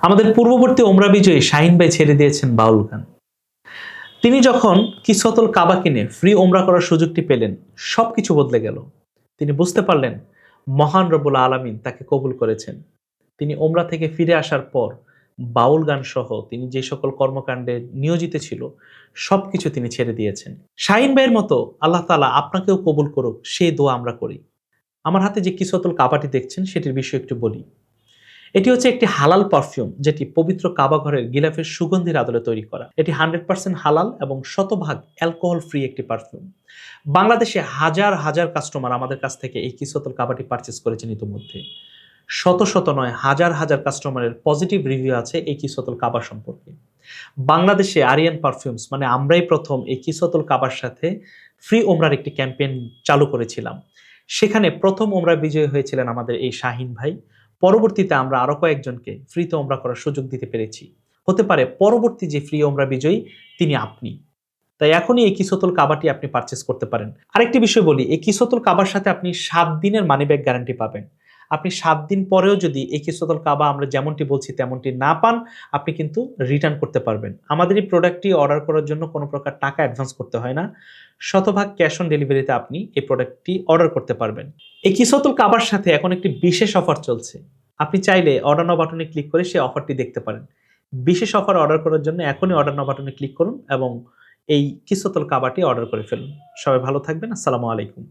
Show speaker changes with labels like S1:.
S1: আমাদের পূর্ববর্তী ওমরা বিজয়ী শাহিন ভাই ছেড়ে দিয়েছেন বাউল গান। তিনি যখন কিসতল কাবা কিনে ফ্রি ওমরা করার সুযোগটি পেলেন, সবকিছু বদলে গেল। তিনি বুঝতে পারলেন, মহান রব্বুল আলামিন তাকে কবুল করেছেন। তিনি ওমরা থেকে ফিরে আসার পর বাউল গান সহ তিনি যে সকল কর্মকাণ্ডে নিয়োজিত ছিল, সবকিছু তিনি ছেড়ে দিয়েছেন। শাহিন ভাইয়ের মতো আল্লাহ তালা আপনাকেও কবুল করুক সেই দোয়া আমরা করি। আমার হাতে যে কিসতল কাবাটি দেখছেন, সেটির বিষয়ে একটু বলি। এটি হচ্ছে একটি হালাল পারফিউম যেটি পবিত্র কাবা ঘরের গিলাফের সুগন্ধির আদলে তৈরি করা। এটি হান্ড্রেড পার্সেন্ট হালাল এবং শতভাগ অ্যালকোহল ফ্রি একটি পারফিউম। বাংলাদেশে হাজার হাজার কাস্টমার আমাদের কাছ থেকে এই কিসতল কাবাটি পারচেস করেছেন ইতিমধ্যে। শত শত নয়, হাজার হাজার কাস্টমারের পজিটিভ রিভিউ আছে এই কিসতল কাবা সম্পর্কে। বাংলাদেশে আরিয়ান পারফিউমস মানে আমরাই প্রথম এই কিসতল কাবার সাথে ফ্রি ওমরার একটি ক্যাম্পেইন চালু করেছিলাম। সেখানে প্রথম ওমরা বিজয়ী হয়েছিলেন আমাদের এই শাহিন ভাই। পরবর্তীতে আমরা আরও কয়েকজনকে ফ্রিতে ওমরা করার সুযোগ দিতে পেরেছি। হতে পারে পরবর্তী যে ফ্রি ওমরা বিজয়ী, তিনি আপনি। তাই এখনই এই কিসতল কাবাটি আপনি পারচেস করতে পারেন। আরেকটি বিষয় বলি, এই কিসতল কাবার সাথে আপনি সাত দিনের মানি ব্যাগ গ্যারান্টি পাবেন। আপনি সাত দিন পরেও যদি এই কিসতল কাবা আমরা যেমনটি বলছি তেমনটি না পান, আপনি কিন্তু রিটার্ন করতে পারবেন। আমাদের এই প্রোডাক্টটি অর্ডার করার জন্য কোনো প্রকার টাকা অ্যাডভান্স করতে হয় না। শতভাগ ক্যাশ অন ডেলিভারিতে আপনি এই প্রোডাক্টটি অর্ডার করতে পারবেন। এই কিসতল কাবার সাথে এখন একটি বিশেষ অফার চলছে। আপনি চাইলে অর্ডার নাও বাটনে ক্লিক করে সেই অফারটি দেখতে পারেন। বিশেষ অফার অর্ডার করার জন্য এখনই অর্ডার নাও বাটনে ক্লিক করুন এবং এই কিসতল কাবাটি অর্ডার করে ফেলুন। সবাই ভালো থাকবেন। আসসালামু আলাইকুম।